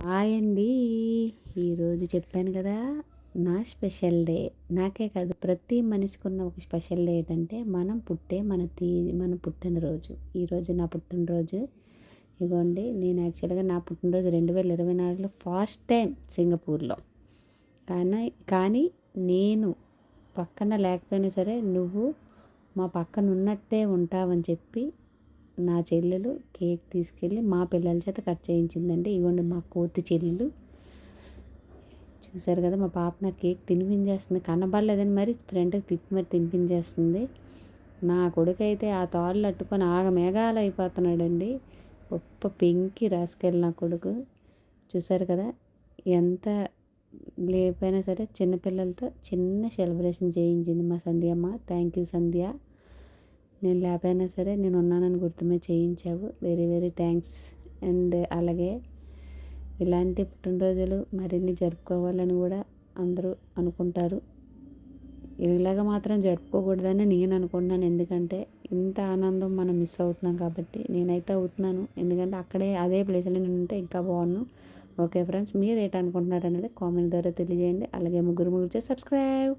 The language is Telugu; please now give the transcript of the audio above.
హాయ్ అండి. ఈరోజు చెప్పాను కదా నా స్పెషల్ డే. నాకే కాదు ప్రతి మనిషికి ఉన్న ఒక స్పెషల్ డే ఏంటంటే మనం పుట్టే మన తీ మన పుట్టినరోజు. ఈరోజు నా పుట్టినరోజు. ఇగోండి నేను యాక్చువల్గా నా పుట్టినరోజు రెండు వేల ఇరవై నాలుగులో ఫస్ట్ టైం సింగపూర్లో. కానీ కానీ నేను పక్కన లేకపోయినా సరే నువ్వు మా పక్కన ఉన్నట్టే ఉంటావని చెప్పి నా చెల్లెలు కేక్ తీసుకెళ్ళి మా పిల్లల చేత కట్ చేయించిందండి. ఇవ్వండి మా కోతి చెల్లెలు. చూసారు కదా మా పాప నా కేక్ తినిపించేస్తుంది. కనబడలేదని మరి ఫ్రెండ్కి తిప్పి మరి తినిపించేస్తుంది. నా కొడుకు అయితే ఆ తాళ్ళు అట్టుకొని ఆగ మేఘాలు అయిపోతున్నాడండి. గొప్ప పెంకి రాసుకెళ్ళి నా కొడుకు. చూసారు కదా ఎంత లేకపోయినా సరే చిన్నపిల్లలతో చిన్న సెలబ్రేషన్ చేయించింది మా సంధ్య అమ్మ థ్యాంక్ యూ సంధ్య. నేను లేకపోయినా సరే నేను ఉన్నానని గుర్తుమే చేయించావు. వెరీ వెరీ థ్యాంక్స్ అండ్ అలాగే ఇలాంటి పుట్టినరోజులు మరిన్ని జరుపుకోవాలని కూడా అందరూ అనుకుంటారు. ఇలాగ మాత్రం జరుపుకోకూడదని నేను అనుకుంటున్నాను. ఎందుకంటే ఇంత ఆనందం మనం మిస్ అవుతున్నాం కాబట్టి నేనైతే అవుతున్నాను. ఎందుకంటే అక్కడే అదే ప్లేస్లో నేను ఉంటే ఇంకా బాగున్నాను ఓకే ఫ్రెండ్స్ మీరు ఏంటనుకుంటున్నారు అనేది కామెంట్ ద్వారా తెలియజేయండి. అలాగే ముగ్గురు ముగ్గురు సబ్స్క్రైబ్